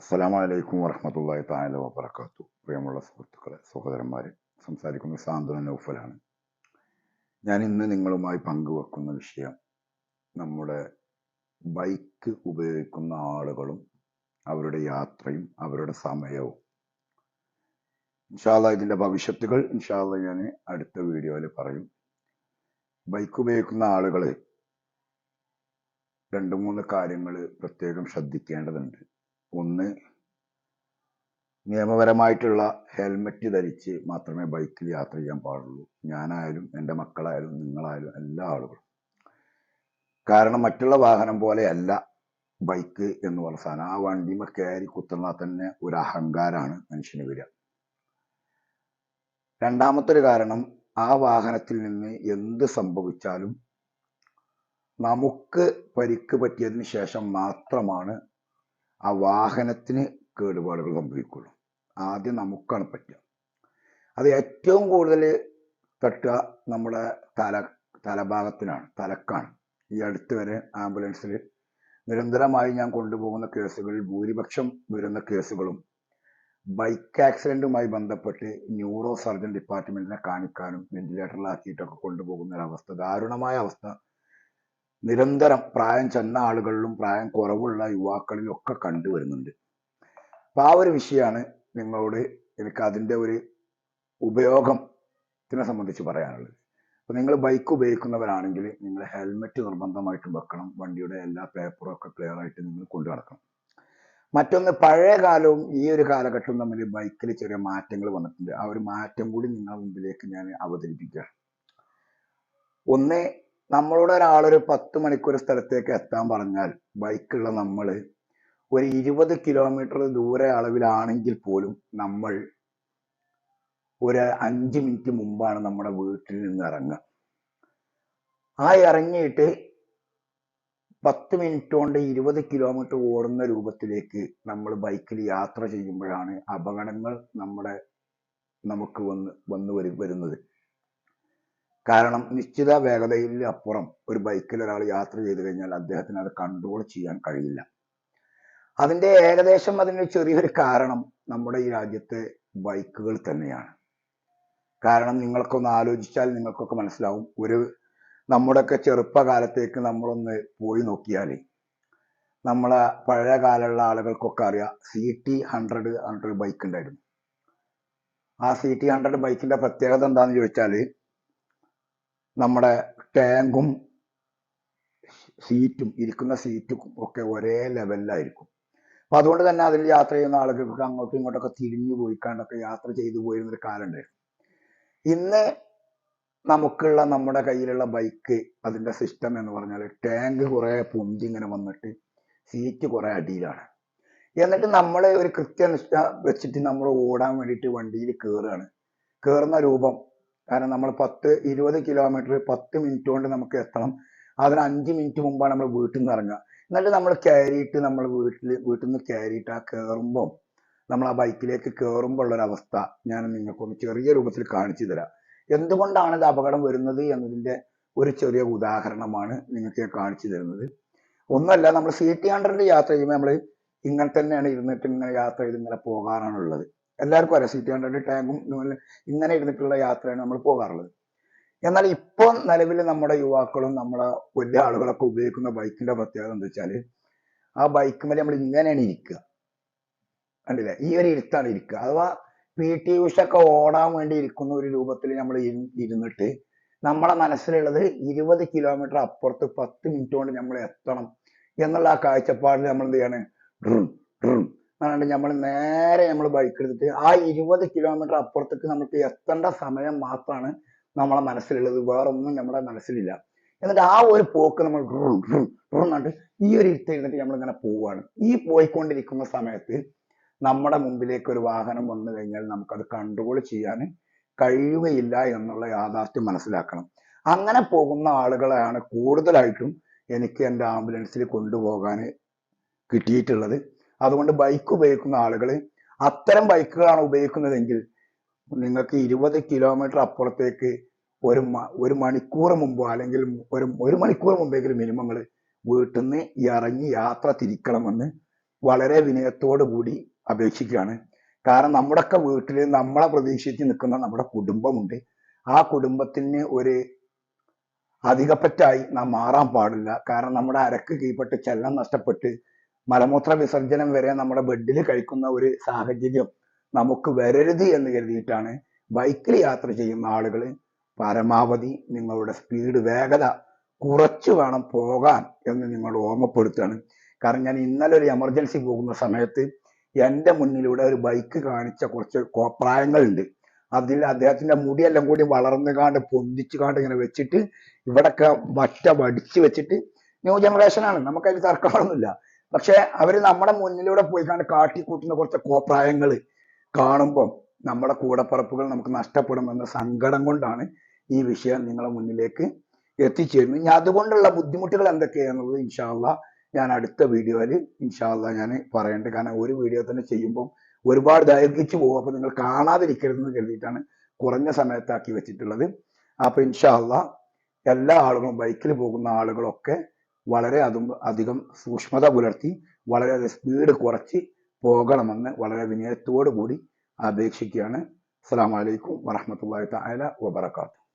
അസ്സലാമു അലൈക്കും വറഹമത്തല്ലാഹി താല വബർക്കാത്തു പ്രിയമുള്ള സുഹൃത്തുക്കളെ സഹോദരന്മാരെ സംസാരിക്കുന്ന സാന്ത്വന നൗഫലാണ്. ഞാൻ ഇന്ന് നിങ്ങളുമായി പങ്കുവെക്കുന്ന വിഷയം നമ്മുടെ ബൈക്ക് ഉപയോഗിക്കുന്ന ആളുകളും അവരുടെ യാത്രയും അവരുടെ സമയവും. ഇൻഷാല്ല ഇതിന്റെ ഭവിഷ്യത്തുകൾ ഇൻഷാല്ല ഞാൻ അടുത്ത വീഡിയോയിൽ പറയും. ബൈക്ക് ഉപയോഗിക്കുന്ന ആളുകളെ രണ്ട് മൂന്ന് കാര്യങ്ങൾ പ്രത്യേകം ശ്രദ്ധിക്കേണ്ടതുണ്ട്. ഒന്ന്. നിയമപരമായിട്ടുള്ള ഹെൽമെറ്റ് ധരിച്ച് മാത്രമേ ബൈക്കിൽ യാത്ര ചെയ്യാൻ പാടുള്ളൂ. ഞാനായാലും എന്റെ മക്കളായാലും നിങ്ങളായാലും എല്ലാ ആളുകളും. കാരണം മറ്റുള്ള വാഹനം പോലെയല്ല ബൈക്ക് എന്ന് പറഞ്ഞ സാധനം. ആ വണ്ടിമ കയറി കുത്തുന്ന തന്നെ ഒരു അഹങ്കാരമാണ് മനുഷ്യന് വരിക. രണ്ടാമത്തെ ഒരു കാരണം ആ വാഹനത്തിൽ നിന്ന് എന്ത് സംഭവിച്ചാലും നമുക്ക് പരിക്ക് പറ്റിയതിന് ശേഷം മാത്രമാണ് ആ വാഹനത്തിന് കേടുപാടുകൾ സംഭവിക്കുള്ളൂ. ആദ്യം നമുക്കാണ് പറ്റുക. അത് ഏറ്റവും കൂടുതൽ തട്ടുക നമ്മുടെ തല തലഭാഗത്തിനാണ് തലക്കാണ്. ഈ അടുത്ത് വരെ ആംബുലൻസിൽ നിരന്തരമായി ഞാൻ കൊണ്ടുപോകുന്ന കേസുകളിൽ ഭൂരിപക്ഷം വരുന്ന കേസുകളും ബൈക്ക് ആക്സിഡന്റുമായി ബന്ധപ്പെട്ട് ന്യൂറോ സർജൻ ഡിപ്പാർട്ട്മെന്റിനെ കാണിക്കാനും വെന്റിലേറ്ററിലാക്കിയിട്ടൊക്കെ കൊണ്ടുപോകുന്ന ഒരവസ്ഥ ദാരുണമായ അവസ്ഥ നിരന്തരം പ്രായം ചെന്ന ആളുകളിലും പ്രായം കുറവുള്ള യുവാക്കളിലും ഒക്കെ കണ്ടുവരുന്നുണ്ട് അപ്പൊ ആ ഒരു വിഷയമാണ് നിങ്ങളോട് എനിക്ക് അതിന്റെ ഒരു ഉപയോഗത്തിനെ സംബന്ധിച്ച് പറയാനുള്ളത്. അപ്പൊ നിങ്ങൾ ബൈക്ക് ഉപയോഗിക്കുന്നവരാണെങ്കിൽ നിങ്ങൾ ഹെൽമെറ്റ് നിർബന്ധമായിട്ടും വെക്കണം. വണ്ടിയുടെ എല്ലാ പേപ്പറും ഒക്കെ ക്ലിയർ ആയിട്ട് നിങ്ങൾ കൊണ്ടു നടക്കണം. മറ്റൊന്ന് പഴയ കാലവും ഈ ഒരു കാലഘട്ടവും തമ്മിൽ ബൈക്കിൽ ചെറിയ മാറ്റങ്ങൾ വന്നിട്ടുണ്ട്. ആ ഒരു മാറ്റം കൂടി നിങ്ങളുടെ മുമ്പിലേക്ക് ഞാൻ അവതരിപ്പിക്കുകയാണ് ഒന്ന് നമ്മളോട് ഒരാളൊരു പത്ത് മണിക്കൂർ സ്ഥലത്തേക്ക് എത്താൻ പറഞ്ഞാൽ ബൈക്കുള്ള നമ്മൾ ഒരു ഇരുപത് കിലോമീറ്റർ ദൂരെ അളവിലാണെങ്കിൽ പോലും നമ്മൾ ഒരു അഞ്ച് മിനിറ്റ് മുമ്പാണ് നമ്മുടെ വീട്ടിൽ നിന്ന് ഇറങ്ങുക. ആ ഇറങ്ങിയിട്ട് പത്ത് മിനിറ്റ് കൊണ്ട് ഇരുപത് കിലോമീറ്റർ ഓടുന്ന രൂപത്തിലേക്ക് നമ്മൾ ബൈക്കിൽ യാത്ര ചെയ്യുമ്പോഴാണ് അപകടങ്ങൾ നമ്മുടെ നമുക്ക് വന്ന് വന്നു വരുന്നത്. കാരണം നിശ്ചിത വേഗതയിൽ അപ്പുറം ഒരു ബൈക്കിൽ ഒരാൾ യാത്ര ചെയ്തു കഴിഞ്ഞാൽ അദ്ദേഹത്തിന് അത് കൺട്രോൾ ചെയ്യാൻ കഴിയില്ല. അതിന്റെ ഏകദേശം അതിന് ചെറിയൊരു കാരണം നമ്മുടെ ഈ രാജ്യത്തെ ബൈക്കുകൾ തന്നെയാണ്. കാരണം നിങ്ങൾക്കൊന്ന് ആലോചിച്ചാൽ നിങ്ങൾക്കൊക്കെ മനസ്സിലാവും ഒരു നമ്മുടെയൊക്കെ ചെറുപ്പകാലത്തേക്ക് നമ്മളൊന്ന് പോയി നോക്കിയാൽ നമ്മളെ പഴയ കാലമുള്ള ആളുകൾക്കൊക്കെ അറിയാം C T hundred hundred bike ഉണ്ടായിരുന്നു. ആ സി ടി ഹൺഡ്രഡ് ബൈക്കിന്റെ പ്രത്യേകത എന്താണെന്ന് ചോദിച്ചാൽ നമ്മുടെ ടാങ്കും സീറ്റും ഇരിക്കുന്ന സീറ്റും ഒക്കെ ഒരേ ലെവലിലായിരിക്കും. അപ്പൊ അതുകൊണ്ട് തന്നെ അതിൽ യാത്ര ചെയ്യുന്ന ആളുകൾക്ക് അങ്ങോട്ടും ഇങ്ങോട്ടൊക്കെ തിരിഞ്ഞു പോയിക്കാണ്ടൊക്കെ യാത്ര ചെയ്തു പോയിരുന്ന ഒരു കാലമുണ്ടായിരുന്നു. ഇന്ന് നമുക്കുള്ള നമ്മുടെ കയ്യിലുള്ള ബൈക്ക് അതിന്റെ സിസ്റ്റം എന്ന് പറഞ്ഞാൽ ടാങ്ക് കുറെ പൊന്തി ഇങ്ങനെ വന്നിട്ട് സീറ്റ് കുറെ അടിയിലാണ്. എന്നിട്ട് നമ്മൾ ഒരു കൃത്യനിഷ്ഠ വെച്ചിട്ട് നമ്മൾ ഓടാൻ വേണ്ടിയിട്ട് വണ്ടിയിൽ കയറുകയാണ്. കയറുന്ന രൂപം കാരണം നമ്മൾ പത്ത് ഇരുപത് കിലോമീറ്റർ പത്ത് മിനിറ്റ് കൊണ്ട് നമുക്ക് എത്തണം. അതിന് അഞ്ച് മിനിറ്റ് മുമ്പാണ് നമ്മൾ വീട്ടിൽ നിന്ന് ഇറങ്ങുക. എന്നിട്ട് നമ്മൾ കയറിയിട്ട് നമ്മൾ വീട്ടിൽ വീട്ടിൽ നിന്ന് കയറിയിട്ട് ആ കയറുമ്പം നമ്മൾ ആ ബൈക്കിലേക്ക് കയറുമ്പോൾ ഉള്ള ഒരു അവസ്ഥ ഞാൻ നിങ്ങൾക്കൊന്ന് ചെറിയ രൂപത്തിൽ കാണിച്ചു തരാം. എന്തുകൊണ്ടാണ് ഇത് അപകടം വരുന്നത് എന്നതിന്റെ ഒരു ചെറിയ ഉദാഹരണമാണ് നിങ്ങൾക്ക് കാണിച്ചു തരുന്നത്. ഒന്നല്ല നമ്മൾ സി ടി യാത്ര ചെയ്യുമ്പോൾ നമ്മൾ ഇങ്ങനെ തന്നെയാണ് ഇരുന്നിട്ട് ഇങ്ങനെ യാത്ര ചെയ്ത് ഇങ്ങനെ പോകാറാണുള്ളത്. എല്ലാവർക്കും അറിയാം. സീറ്റ് ഹൺഡ്രഡ് ടാങ്കും ഇങ്ങനെ ഇരുന്നിട്ടുള്ള യാത്രയാണ് നമ്മൾ പോകാറുള്ളത്. എന്നാൽ ഇപ്പോൾ നിലവിൽ നമ്മുടെ യുവാക്കളും നമ്മുടെ വലിയ ആളുകളൊക്കെ ഉപയോഗിക്കുന്ന ബൈക്കിന്റെ പ്രത്യേകത എന്താ വെച്ചാൽ ആ ബൈക്ക് മേലെ നമ്മൾ ഇങ്ങനെയാണ് ഇരിക്കുക. കണ്ടില്ലേ? ഈ ഒരു ഇരുത്താണ് ഇരിക്കുക. അഥവാ പി ടി ഉഷൊക്കെ ഓടാൻ വേണ്ടി ഇരിക്കുന്ന ഒരു രൂപത്തിൽ നമ്മൾ ഇരുന്നിട്ട് നമ്മളെ മനസ്സിലുള്ളത് ഇരുപത് കിലോമീറ്റർ അപ്പുറത്ത് പത്ത് മിനിറ്റ് കൊണ്ട് നമ്മൾ എത്തണം എന്നുള്ള ആ കാഴ്ചപ്പാടിൽ നമ്മൾ എന്ത് ചെയ്യാണ്? ഡ്രും നമ്മൾ നേരെ നമ്മൾ ബൈക്ക് എടുത്തിട്ട് ആ ഇരുപത് കിലോമീറ്റർ അപ്പുറത്തേക്ക് നമുക്ക് എത്തേണ്ട സമയം മാത്രമാണ് നമ്മളെ മനസ്സിലുള്ളത്. വേറെ ഒന്നും നമ്മുടെ മനസ്സിലില്ല. എന്നിട്ട് ആ ഒരു പോക്ക് നമ്മൾ എന്നിട്ട് ഈ ഒരു ഇരുത്ത് ഇരുന്നിട്ട് നമ്മൾ ഇങ്ങനെ പോവുകയാണ് ഈ പോയിക്കൊണ്ടിരിക്കുന്ന സമയത്ത് നമ്മുടെ മുമ്പിലേക്ക് ഒരു വാഹനം വന്നു കഴിഞ്ഞാൽ നമുക്കത് കൺട്രോൾ ചെയ്യാൻ കഴിയുകയില്ല എന്നുള്ള യാഥാർത്ഥ്യം മനസ്സിലാക്കണം. അങ്ങനെ പോകുന്ന ആളുകളെയാണ് കൂടുതലായിട്ടും എനിക്ക് എന്റെ ആംബുലൻസിൽ കൊണ്ടുപോകാൻ കിട്ടിയിട്ടുള്ളത്. അതുകൊണ്ട് ബൈക്ക് ഉപയോഗിക്കുന്ന ആളുകൾ അത്തരം ബൈക്കുകളാണ് ഉപയോഗിക്കുന്നതെങ്കിൽ നിങ്ങൾക്ക് ഇരുപത് കിലോമീറ്റർ അപ്പുറത്തേക്ക് ഒരു ഒരു മണിക്കൂർ മുമ്പോ അല്ലെങ്കിൽ ഒരു ഒരു മണിക്കൂർ മുമ്പെങ്കിലും മിനിമം നിങ്ങൾ വീട്ടിൽ നിന്ന് ഇറങ്ങി യാത്ര തിരിക്കണമെന്ന് വളരെ വിനയത്തോടു കൂടി അപേക്ഷിക്കുകയാണ്. കാരണം നമ്മുടെയൊക്കെ വീട്ടിൽ നമ്മളെ പ്രതീക്ഷിച്ച് നിൽക്കുന്ന നമ്മുടെ കുടുംബമുണ്ട്. ആ കുടുംബത്തിന് ഒരു അധികപ്പറ്റായി നാം മാറാൻ പാടില്ല. കാരണം നമ്മുടെ അരക്ക് കീഴ്പ്പെട്ട് ചെല്ലം നഷ്ടപ്പെട്ട് മലമൂത്ര വിസർജനം വരെ നമ്മുടെ ബെഡിൽ കഴിക്കുന്ന ഒരു സാഹചര്യം നമുക്ക് വരരുത് എന്ന് കരുതിയിട്ടാണ് ബൈക്കിൽ യാത്ര ചെയ്യുന്ന ആളുകൾ പരമാവധി നിങ്ങളുടെ സ്പീഡ് വേഗത കുറച്ചു വേണം പോകാൻ എന്ന് നിങ്ങൾ ഓർമ്മപ്പെടുത്തുകയാണ്. കാരണം ഞാൻ ഇന്നലെ ഒരു എമർജൻസി പോകുന്ന സമയത്ത് എന്റെ മുന്നിലൂടെ ഒരു ബൈക്ക് കാണിച്ച കുറച്ച് കോപ്രായങ്ങളുണ്ട് അതിൽ അദ്ദേഹത്തിന്റെ മുടിയെല്ലാം കൂടി വളർന്നു കാണ്ട് പൊന്തിച്ചു കാണ്ട് ഇങ്ങനെ വെച്ചിട്ട് ഇവിടൊക്കെ വറ്റ വടിച്ചു വെച്ചിട്ട് ന്യൂ ജനറേഷനാണ്. നമുക്കതിൽ തർക്കമൊന്നുമില്ല പക്ഷെ അവർ നമ്മുടെ മുന്നിലൂടെ പോയി കണ്ട് കാട്ടിക്കൂട്ടുന്ന കുറച്ച് കോപ്രായങ്ങൾ കാണുമ്പോൾ നമ്മുടെ കൂടപ്പറപ്പുകൾ നമുക്ക് നഷ്ടപ്പെടുമെന്ന സങ്കടം കൊണ്ടാണ് ഈ വിഷയം നിങ്ങളെ മുന്നിലേക്ക് എത്തിച്ചേരുന്നത്. ഇനി അതുകൊണ്ടുള്ള ബുദ്ധിമുട്ടുകൾ എന്തൊക്കെയാണെന്നുള്ളത് ഇൻഷാല്ല ഞാൻ അടുത്ത വീഡിയോയിൽ ഇൻഷാല്ല ഞാൻ പറയേണ്ടത്. കാരണം ഒരു വീഡിയോ തന്നെ ചെയ്യുമ്പോൾ ഒരുപാട് ദൈർഘിച്ചു പോകും. അപ്പൊ നിങ്ങൾ കാണാതിരിക്കരുതെന്ന് കരുതിയിട്ടാണ് കുറഞ്ഞ സമയത്താക്കി വെച്ചിട്ടുള്ളത്. അപ്പൊ ഇൻഷാല്ല എല്ലാ ആളുകളും ബൈക്കിൽ പോകുന്ന ആളുകളൊക്കെ വളരെ അതും അധികം സൂക്ഷ്മത പുലർത്തി വളരെ സ്പീഡ് കുറച്ച് പോകണമെന്ന് വളരെ വിനയത്തോടു കൂടി അപേക്ഷിക്കുകയാണ്. അസ്സാം വലൈക്കും വറഹമത്തല്ലാ തആല വബറകാതുഹു.